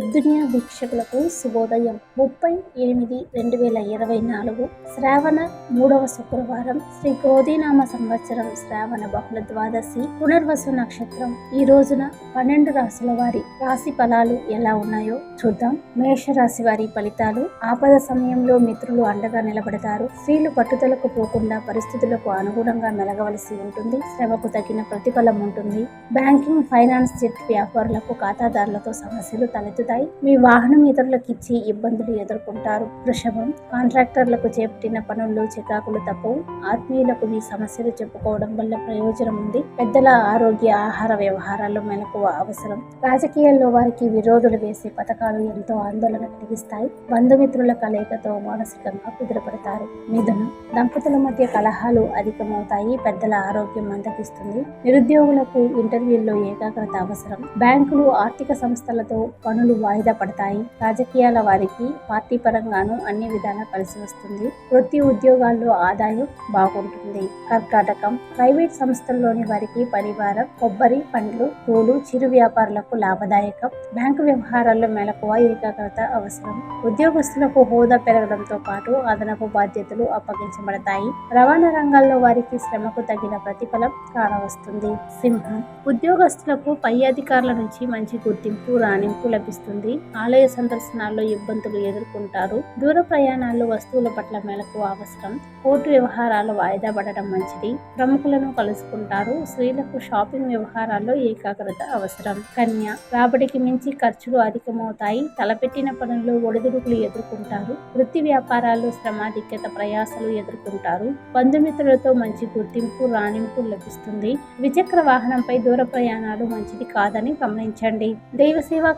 వెబ్దునియా వీక్షకులకు శుభోదయం. ముప్పై ఎనిమిది రెండు వేల ఇరవై నాలుగు శ్రావణ మూడవ శుక్రవారం శ్రీ క్రోధీనామ సంవత్సరం శ్రావణ బహుళ ద్వాదశి పునర్వసు నక్షత్రం. ఈ రోజున పన్నెండు రాశుల వారి రాశి ఫలాలు ఎలా ఉన్నాయో చూద్దాం. మేష రాశి వారి ఫలితాలు ఆపద సమయంలో మిత్రులు అండగా నిలబడతారు. స్త్రీలు పట్టుదలకు పోకుండా పరిస్థితులకు అనుగుణంగా మెలగవలసి ఉంటుంది. శ్రమకు తగిన ప్రతిఫలం ఉంటుంది. బ్యాంకింగ్ ఫైనాన్స్ జెట్ వ్యాపారులకు ఖాతాదారులతో సమస్యలు పెరుగుతాయి మీ వాహనం ఇతరులకు ఇచ్చి ఇబ్బందులు ఎదుర్కొంటారు. వృషభం కాంట్రాక్టర్లకు చేపట్టిన పనుల్లో చికాకులు తప్పవు. ఆత్మీయులకు మీ సమస్యలు చెప్పుకోవడం వల్ల ప్రయోజనం ఉంది. పెద్దల ఆరోగ్య ఆహార వ్యవహారాల్లో మెలకువ అవసరం. రాజకీయాల్లో వారికి విరోధులు వేసే పథకాలు ఎంతో ఆందోళన కలిగిస్తాయి. బంధుమిత్రుల కలయికతో మానసికంగా కుదిరపడతారు. మిథునం దంపతుల మధ్య కలహాలు అధికమవుతాయి. పెద్దల ఆరోగ్యం మందగిస్తుంది. నిరుద్యోగులకు ఇంటర్వ్యూల్లో ఏకాగ్రత అవసరం. బ్యాంకులు ఆర్థిక సంస్థలతో పనులు వాయిదా పడతాయి. రాజకీయాల వారికి పార్టీ పరంగాను అన్ని విధాలా కలిసి వస్తుంది. వృత్తి ఉద్యోగాల్లో ఆదాయం బాగుంటుంది. కర్కాటకం ప్రైవేట్ సంస్థల్లోని వారికి పరివారం కొబ్బరి పండ్లు పూలు చిరు వ్యాపారులకు లాభదాయకం. బ్యాంకు వ్యవహారాల్లో మెలకువ ఏకాగ్రత అవసరం. ఉద్యోగస్తులకు హోదా పెరగడంతో పాటు అదనపు బాధ్యతలు అప్పగించబడతాయి. రవాణా రంగాల్లో వారికి శ్రమకు తగిన ప్రతిఫలం కానవస్తుంది. సింహం. ఉద్యోగస్తులకు పై అధికారుల నుంచి మంచి గుర్తింపు రాణింపు లభిస్తుంది. ఆలయ సందర్శనాల్లో ఇబ్బందులు ఎదుర్కొంటారు. దూర ప్రయాణాల్లో వస్తువుల పట్ల మేలకు అవసరం కోర్టు వ్యవహారాలు వాయిదా పడడం మంచిది. ప్రముఖులను కలుసుకుంటారు. స్త్రీలకు షాపింగ్ వ్యవహారాల్లో ఏకాగ్రత అవసరం. కన్య రాబడికి మించి ఖర్చులు అధికమవుతాయి. తలపెట్టిన పనుల్లో ఒడిదుడుకులు ఎదుర్కొంటారు. వృత్తి వ్యాపారాలు శ్రమాధిక్యత ప్రయాసలు ఎదుర్కొంటారు. బంధుమిత్రులతో మంచి గుర్తింపు రాణింపు లభిస్తుంది. ద్విచక్ర వాహనంపై దూర ప్రయాణాలు మంచిది కాదని గమనించండి. దైవ సేవా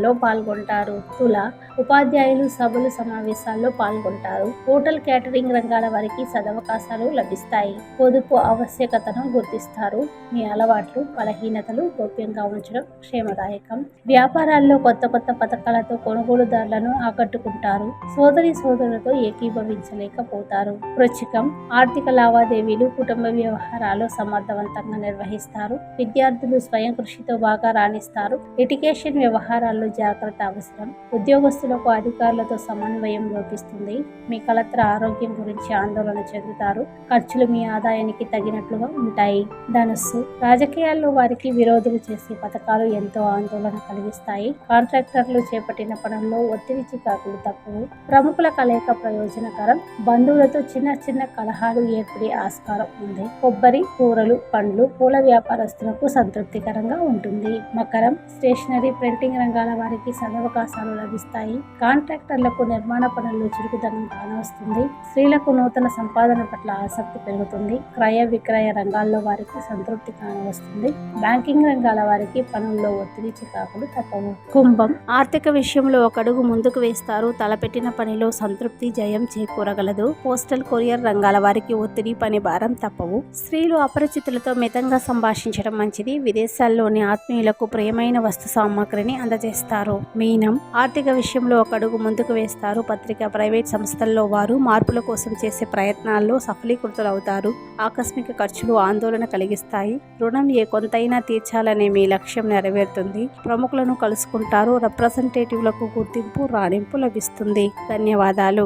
సమావేశాల్లో పాల్గొంటారు. తుల ఉపాధ్యాయులు సభలు సమావేశాల్లో పాల్గొంటారు. హోటల్ క్యాటరింగ్ రంగాల వారికి సదవకాశాలు లభిస్తాయి. పొదుపు ఆవశ్యకతను గుర్తిస్తారు. మీ అలవాట్లు బలహీనతలు గోప్యంగా ఉంచడం క్షేమదాయకం. వ్యాపారాల్లో కొత్త కొత్త పథకాలతో కొనుగోలుదారులను ఆకట్టుకుంటారు. సోదరి సోదరులతో ఏకీభవించలేకపోతారు. వృచ్చికం ఆర్థిక లావాదేవీలు కుటుంబ వ్యవహారాలు సమర్థవంతంగా నిర్వహిస్తారు. విద్యార్థులు స్వయం కృషితో బాగా రాణిస్తారు. ఎడ్యుకేషన్ వ్యవహారాలు విషయాల్లో జాగ్రత్త అవసరం. ఉద్యోగస్తులకు అధికారులతో సమన్వయం లోపిస్తుంది. మీ కలత్ర ఆరోగ్యం గురించి ఆందోళన చెందుతారు. ఖర్చులు మీ ఆదాయానికి తగినట్లుగా ఉంటాయి. ధనుస్సు. రాజకీయాల్లో వారికి విరోధులు చేసే పథకాలు ఎంతో ఆందోళన కలిగిస్తాయి. కాంట్రాక్టర్లు చేపట్టిన పనుల్లో ఒత్తిడి చికాకులు తక్కువ. ప్రముఖుల కలయిక ప్రయోజనకరం. బంధువులతో చిన్న చిన్న కలహాలు ఏర్పడే ఆస్కారం ఉంది. కొబ్బరి కూరలు పండ్లు పూల వ్యాపారస్తులకు సంతృప్తికరంగా ఉంటుంది. మకరం స్టేషనరీ ప్రింటింగ్ రంగాల వారికి సదవకాశాలు లభిస్తాయి. కాంట్రాక్టర్లకు నిర్మాణ పనుల్లో చురుకుదనం కానవస్తుంది స్త్రీలకు నూతన సంపాదన పట్ల ఆసక్తి పెరుగుతుంది. క్రయ విక్రయ రంగాల్లో వారికి సంతృప్తి కానవస్తుంది బ్యాంకింగ్ రంగాల వారికి పనుల్లో ఒత్తిడి చికాకులు తప్పవు. కుంభం ఆర్థిక విషయంలో ఒక అడుగు ముందుకు వేస్తారు. తలపెట్టిన పనిలో సంతృప్తి జయం చేకూరగలదు. పోస్టల్ కొరియర్ రంగాల వారికి ఒత్తిడి పని భారం తప్పవు. స్త్రీలు అపరిచితులతో మితంగా సంభాషించడం మంచిది. విదేశాల్లోని ఆత్మీయులకు ప్రియమైన వస్తు సామాగ్రిని అందజేస్తారు. మీనం ఆర్థిక విషయంలో ఒక అడుగు ముందుకు వేస్తారు. పత్రిక ప్రైవేట్ సంస్థల్లో వారు మార్పుల కోసం చేసే ప్రయత్నాల్లో సఫలీకృతులవుతారు. ఆకస్మిక ఖర్చులు ఆందోళన కలిగిస్తాయి. రుణం ఏ కొంతైనా తీర్చాలనే మీ లక్ష్యం నెరవేరుతుంది. ప్రముఖులను కలుసుకుంటారు. రిప్రజెంటేటివ్లకు గుర్తింపు రాణింపు లభిస్తుంది. ధన్యవాదాలు.